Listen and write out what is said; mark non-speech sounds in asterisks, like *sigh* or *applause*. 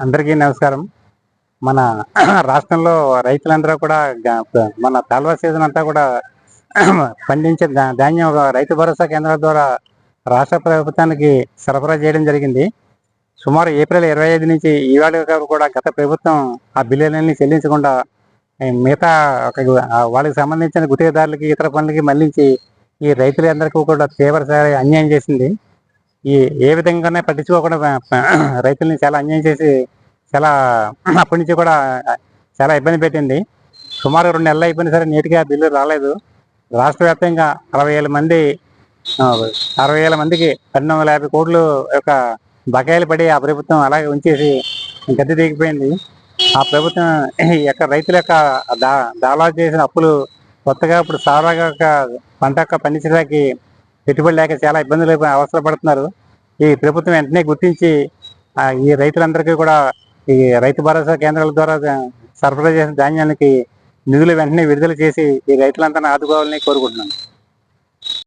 అందరికీ నమస్కారం. మన *clears throat* రాష్ట్రంలో రైతులందరూ కూడా మన తాల్వా సీజన్ అంతా కూడా *clears throat* పండించే ధాన్యం రైతు భరోసా కేంద్రాల ద్వారా రాష్ట్ర ప్రభుత్వానికి సరఫరా చేయడం జరిగింది. సుమారు ఏప్రిల్ ఇరవై ఐదు నుంచి ఈవేళ కూడా గత ప్రభుత్వం ఆ బిల్లులన్నీ చెల్లించకుండా మిగతా ఒక వాళ్ళకి సంబంధించిన గుత్తేదారులకి ఇతర పనులకి మళ్ళించి ఈ రైతులందరికీ కూడా తీవ్ర అన్యాయం చేసింది. ఈ ఏ విధంగానే పట్టించుకోకుండా రైతుల్ని చాలా అన్యాయం చేసి చాలా *clears throat* అప్పటి నుంచి కూడా చాలా ఇబ్బంది పెట్టింది. సుమారు రెండు నెలలు అయిపోయినా సరే నీట్గా బిల్లు రాలేదు. రాష్ట్ర వ్యాప్తంగా అరవై వేల మంది అరవై వేల మందికి పన్నెండు వందల యాభై కోట్లు యొక్క బకాయిలు పడి ఆ ప్రభుత్వం అలాగే ఉంచేసి గద్దె దిగిపోయింది. ఆ ప్రభుత్వం యొక్క రైతుల యొక్క దా దాలా చేసిన అప్పులు కొత్తగా ఇప్పుడు సారాగా పంట యొక్క పండించడానికి పెట్టుబడి లేక చాలా ఇబ్బందులు అవసరం పడుతున్నారు. ఈ ప్రభుత్వం వెంటనే గుర్తించి ఈ రైతులందరికీ కూడా ఈ రైతు భరోసా కేంద్రాల ద్వారా సరఫరా చేసిన ధాన్యానికి నిధులు వెంటనే విడుదల చేసి ఈ రైతులంతా ఆదుకోవాలని కోరుకుంటున్నాను.